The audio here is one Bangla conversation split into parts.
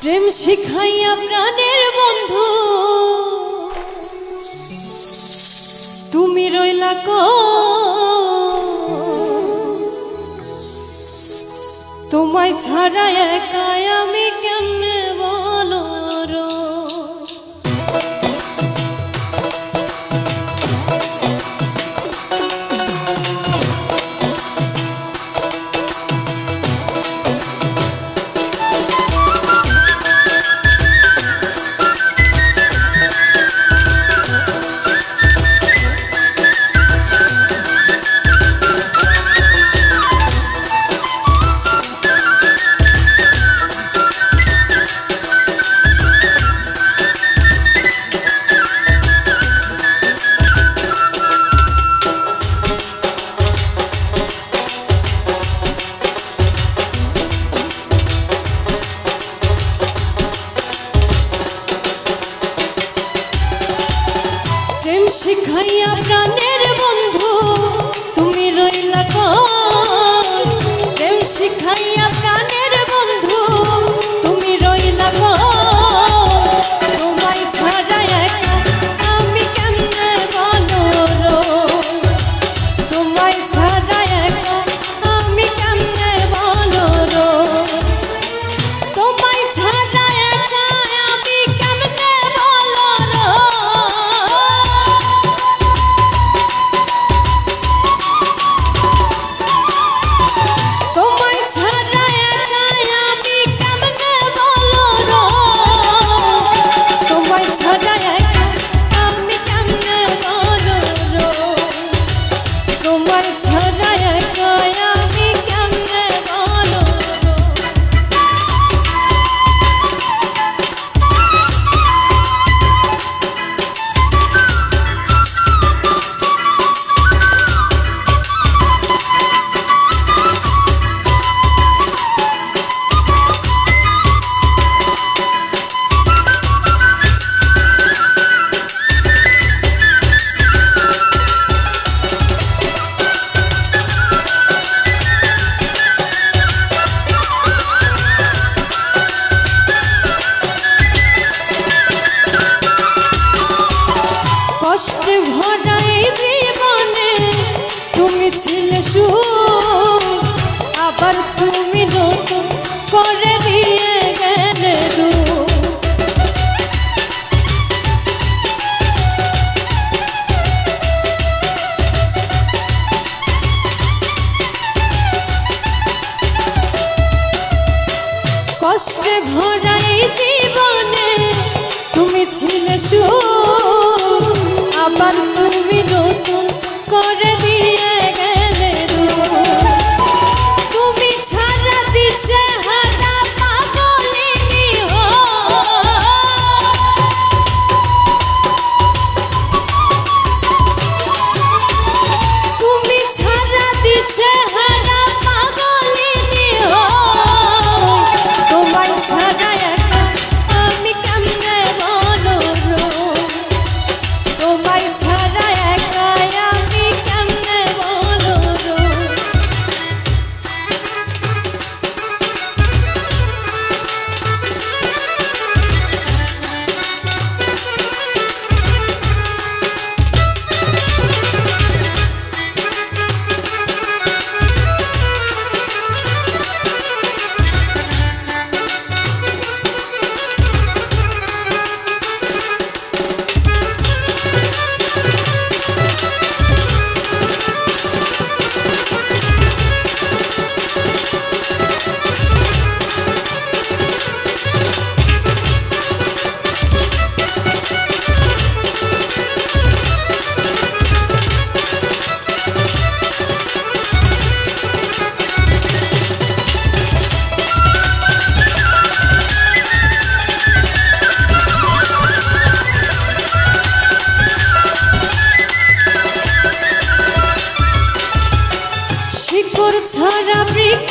প্রেম শিখাইয়া প্রাণের বন্ধু। তুমি রইলা ক তোমায় ছাড়া একাই আমি কেমনে বলো শিখাইয়া প্রাণের বন্ধু তুমি রইলা? প্রেম শিখাইয়া প্রাণের কষ্টে ভরা এই জীবনে। তুমি ছিলে আবার তুমি নতুন করে কষ্টে ভরা এই জীবনে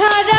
ছাড়া